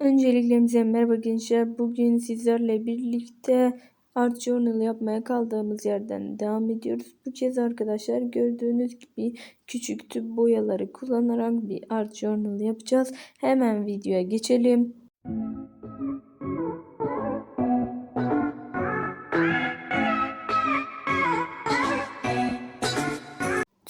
Öncelikle merhaba gençler. Bugün sizlerle birlikte Art Journal yapmaya kaldığımız yerden devam ediyoruz. Bu kez arkadaşlar gördüğünüz gibi küçük tüp boyaları kullanarak bir Art Journal yapacağız. Hemen videoya geçelim.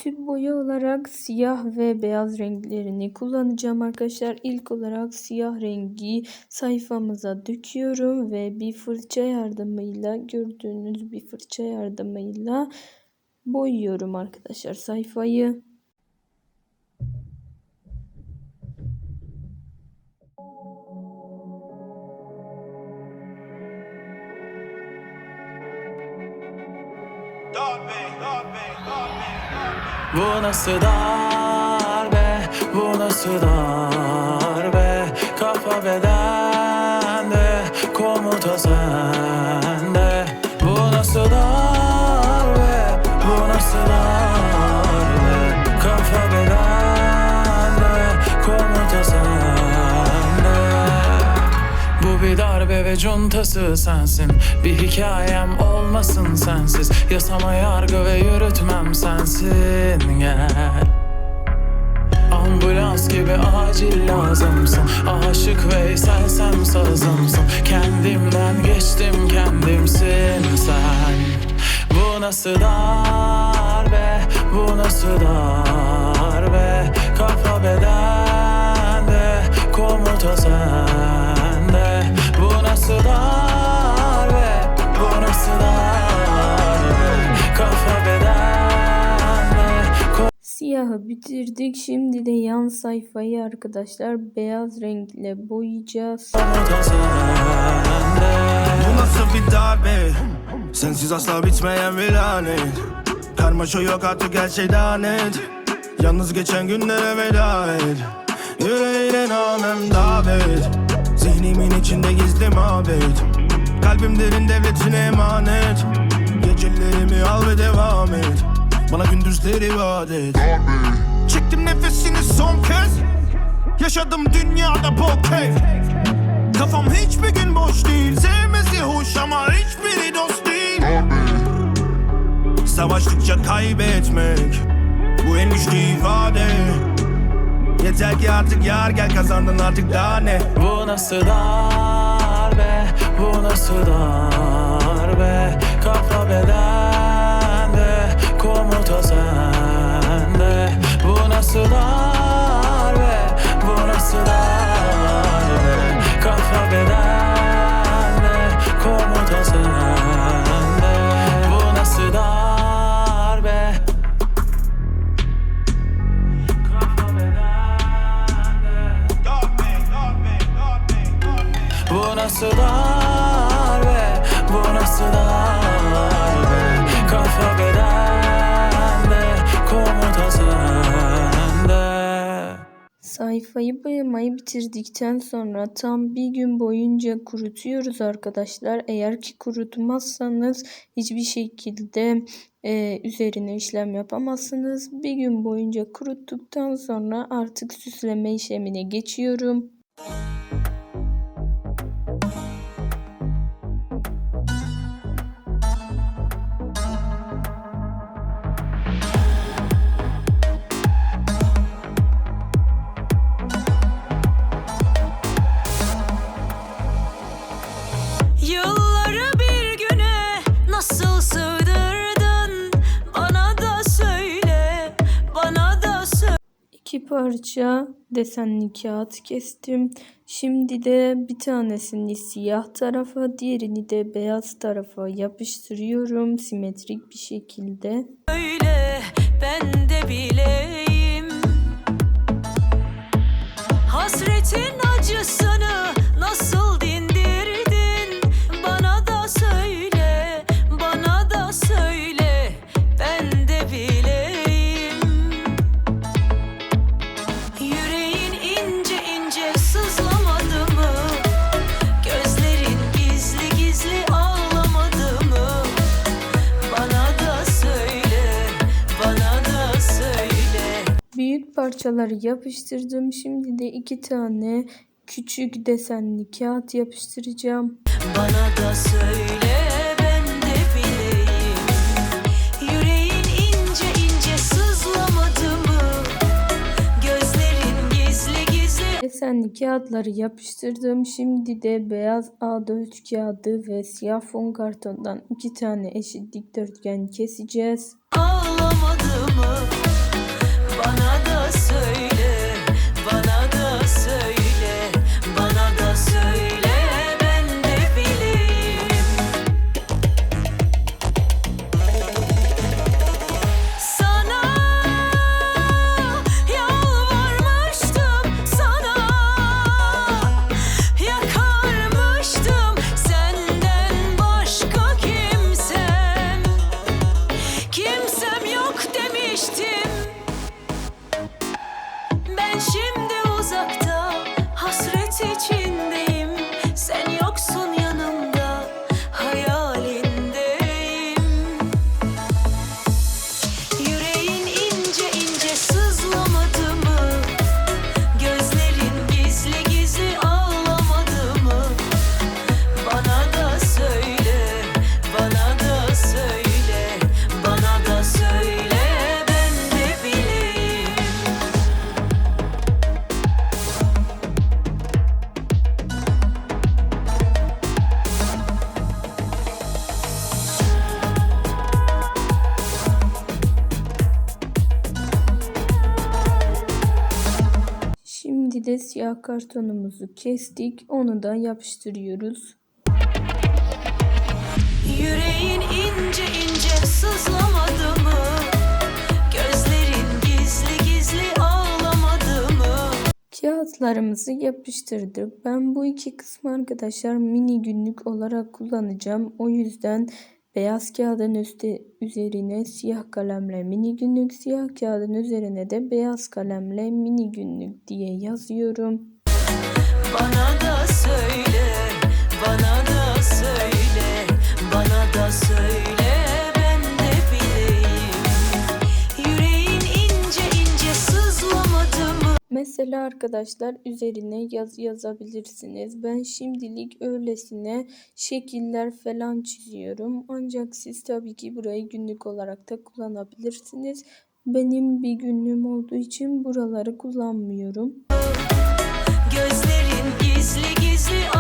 Tüp boya olarak siyah ve beyaz renklerini kullanacağım arkadaşlar. İlk olarak siyah rengi sayfamıza döküyorum ve bir fırça yardımıyla gördüğünüz bir fırça yardımıyla boyuyorum arkadaşlar sayfayı. Bu nasıl darbe, bu nasıl darbe ve cuntası sensin. Bir hikayem olmasın sensiz. Yasama yargı ve yürütmem sensin. Gel. Ambulans gibi acil lazımsın. Aşık Veysel'sem sazımsın. Kendimden geçtim kendimsin sen. Bu nasıl darbe? Bu nasıl darbe Siyahı bitirdik. Şimdi de yan sayfayı arkadaşlar beyaz renkle boyayacağız. Bu nasıl bir darbe? Sensiz asla bitmeyen bir lanet. Karmaşa yok artık her şey daha Yalnız geçen günlere veda et. Yüreğine namem davet. Zihnimin içinde gizli mabet. Kalbim derin devletine emanet. Gecelerimi al ve devam et Bana gündüzleri vaat et. Çektim nefesini son kez. Yaşadım dünyada bok keyif Kafam hiçbir gün boş değil. Sevmesi hoş ama hiçbiri dost değil. Savaştıkça kaybetmek Bu en güçlü ifade. Yeter ki artık yar gel kazandın artık daha ne? Bu nasıl darbe, bu nasıl darbe? Kafa bedende, Bu nasıl Sayfayı boyamayı bitirdikten sonra tam bir gün boyunca kurutuyoruz arkadaşlar. Eğer ki kurutmazsanız hiçbir şekilde e, üzerine işlem yapamazsınız. Bir gün boyunca kuruttuktan sonra artık süsleme işlemine geçiyorum. Yılları parça desenli kağıt kestim. Şimdi de bir tanesini siyah tarafa, diğerini de beyaz tarafa yapıştırıyorum simetrik bir şekilde. ben de bileyim. Hasretin acısını parçaları yapıştırdım. Şimdi de iki tane küçük desenli kağıt yapıştıracağım. Bana da söyle ben de bileyim Yüreğin ince ince sızlamadı mı Gözlerin gizli gizli Desenli kağıtları yapıştırdım. Şimdi de beyaz A4 kağıdı ve siyah fon kartondan iki tane eşit dikdörtgen keseceğiz. ağlamadı siyah kartonumuzu kestik. Onu da yapıştırıyoruz. Yüreğin ince ince sızlamadı mı? Gözlerin gizli gizli ağlamadı mı? Kağıtlarımızı yapıştırdık. Ben bu iki kısmı arkadaşlar mini günlük olarak kullanacağım. O yüzden beyaz kağıdın üstü üzerine siyah kalemle mini günlük, siyah kağıdın üzerine de beyaz kalemle mini günlük diye yazıyorum. Mesela arkadaşlar üzerine yaz yazabilirsiniz. Ben şimdilik öylesine şekiller falan çiziyorum. Ancak siz tabii ki burayı günlük olarak da kullanabilirsiniz. Benim bir günlüğüm olduğu için buraları kullanmıyorum. Gözlerin gizli gizli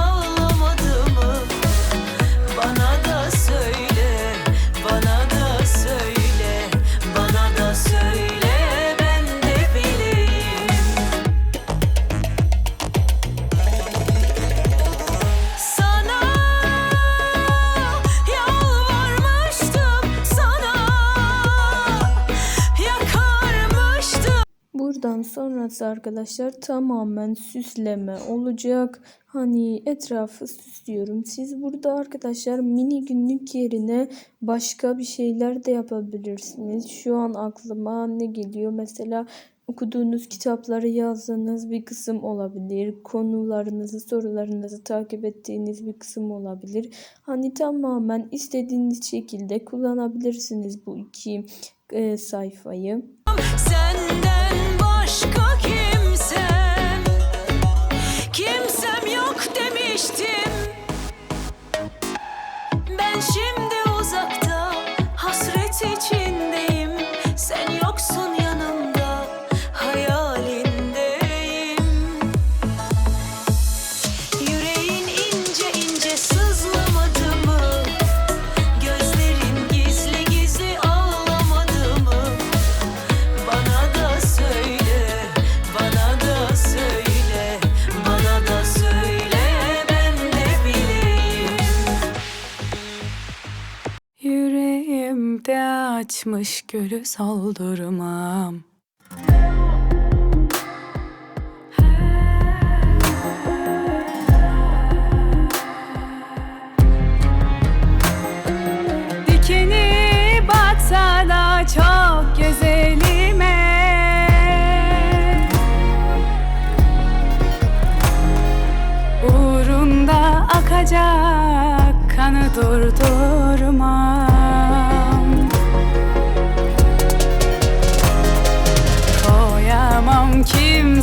Buradan sonrası arkadaşlar tamamen süsleme olacak. Hani etrafı süslüyorum. Siz burada arkadaşlar mini günlük yerine başka bir şeyler de yapabilirsiniz. Şu an aklıma ne geliyor? Mesela okuduğunuz kitapları yazdığınız bir kısım olabilir. Konularınızı, sorularınızı takip ettiğiniz bir kısım olabilir. Hani tamamen istediğiniz şekilde kullanabilirsiniz bu iki e, sayfayı. Senden başka açmış gülü soldurmam Dikeni batsa da çok güzelime Uğrunda akacak kanı durdurmam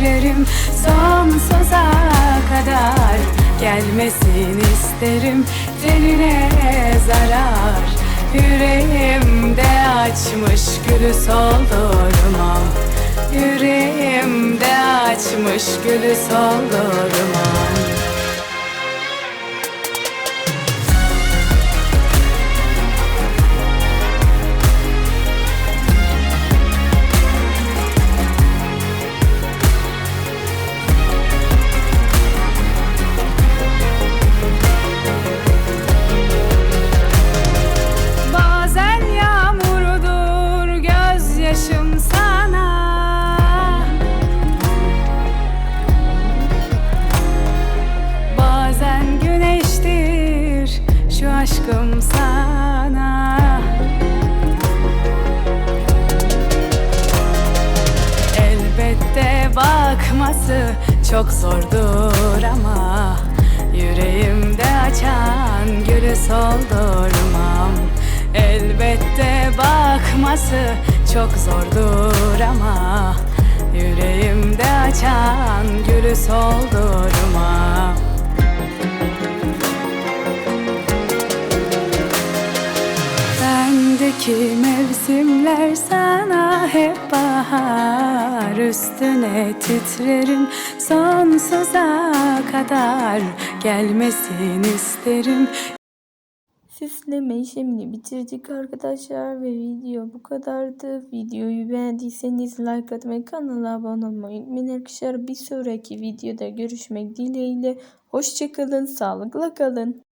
Üstüne titrerim sonsuza kadar Gelmesin isterim. Tenine zarar Yüreğimde açmış gülü soldurmam Yüreğimde açmış gülü soldurmam soldurmam Elbette bakması çok zordur ama Yüreğimde açan gülü soldurmam Bendeki mevsimler sana hep bahar Üstüne titrerim. Sonsuza kadar Gelmesin isterim Süsleme işlemini bitirdik arkadaşlar ve video bu kadardı. Videoyu beğendiyseniz like atmayı, kanala abone olmayı unutmayın arkadaşlar. Bir sonraki videoda görüşmek dileğiyle. Hoşçakalın, sağlıkla kalın.